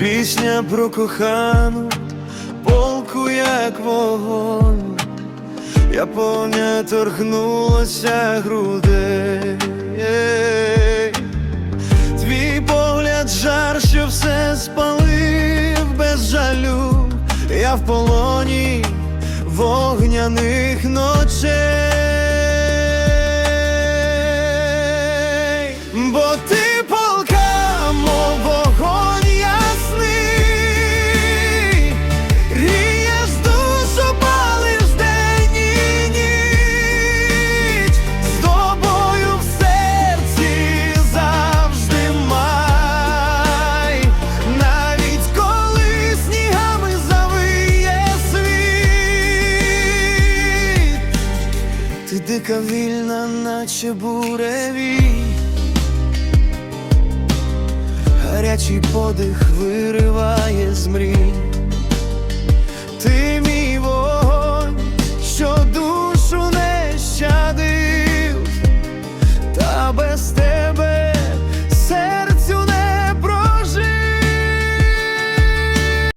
пісня про кохану, полку як вогонь, Японія торкнулася грудей. Твій погляд жар, що все спалив без жалю, я в полоні вогняних ночей, ти дика вільна, наче буреві, гарячий подих вириває з мрій.